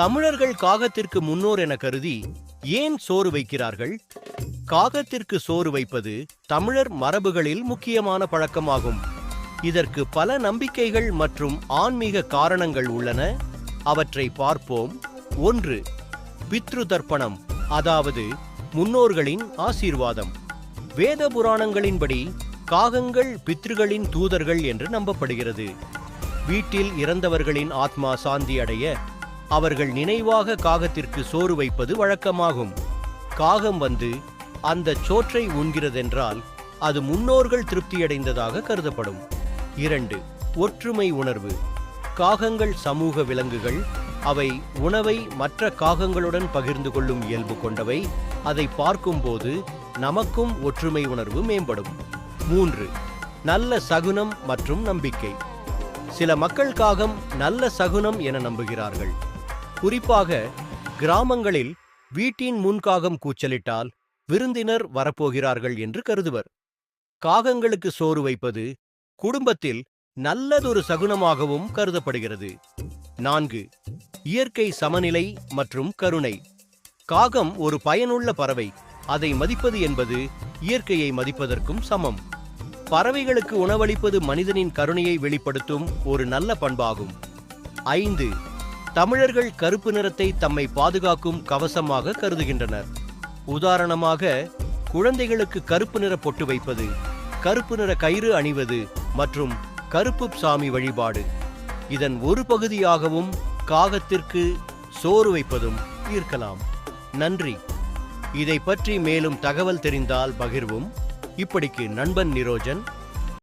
தமிழர்கள் காகத்திற்கு முன்னோர் என கருதி ஏன் சோறு வைக்கிறார்கள்? காகத்திற்கு சோறு வைப்பது தமிழர் மரபுகளில் முக்கியமான பழக்கமாகும். இதற்கு பல நம்பிக்கைகள் மற்றும் ஆன்மீக காரணங்கள் உள்ளன. அவற்றை பார்ப்போம். ஒன்று பித்ரு தர்ப்பணம் அதாவது முன்னோர்களின் ஆசீர்வாதம். வேத புராணங்களின்படி காகங்கள் பித்ருகளின் தூதர்கள் என்று நம்பப்படுகிறது. வீட்டில் இறந்தவர்களின் ஆத்மா சாந்தி அடைய அவர்கள் நினைவாக காகத்திற்கு சோறு வைப்பது வழக்கமாகும். காகம் வந்து அந்த சோற்றை உண்கிறதென்றால் அது முன்னோர்கள் திருப்தியடைந்ததாக கருதப்படும். இரண்டு ஒற்றுமை உணர்வு. காகங்கள் சமூக விலங்குகள் அவை உணவை மற்ற காகங்களுடன் பகிர்ந்து கொள்ளும் இயல்பு கொண்டவை அதை பார்க்கும்போது நமக்கும் ஒற்றுமை உணர்வு மேம்படும். மூன்று நல்ல சகுனம் மற்றும் நம்பிக்கை. சில மக்கள் காகம் நல்ல சகுனம் என நம்புகிறார்கள். குறிப்பாக கிராமங்களில் வீட்டின் முன்காகம் கூச்சலிட்டால் விருந்தினர் வரப்போகிறார்கள் என்று கருதுவர். காகங்களுக்கு சோறு வைப்பது குடும்பத்தில் நல்லதொரு சகுனமாகவும் கருதப்படுகிறது. நான்கு இயற்கை சமநிலை மற்றும் கருணை. காகம் ஒரு பயனுள்ள பறவை. அதை மதிப்பது என்பது இயற்கையை மதிப்பதற்கும் சமம். பறவைகளுக்கு உணவளிப்பது மனிதனின் கருணையை வெளிப்படுத்தும் ஒரு நல்ல பண்பாகும். ஐந்து தமிழர்கள் கருப்பு நிறத்தை தம்மை பாதுகாக்கும் கவசமாக கருதுகின்றனர். உதாரணமாக குழந்தைகளுக்கு கருப்பு நிற பொட்டு வைப்பது கருப்பு நிற கயிறு அணிவது மற்றும் கருப்பு சாமி வழிபாடு. இதன் ஒரு பகுதியாகவும் காகத்திற்கு சோறு வைப்பதும் இருக்கலாம். நன்றி. இதை பற்றி மேலும் தகவல் தெரிந்தால் பகிர்வும். இப்படிக்கு நண்பன் நிரோஜன்.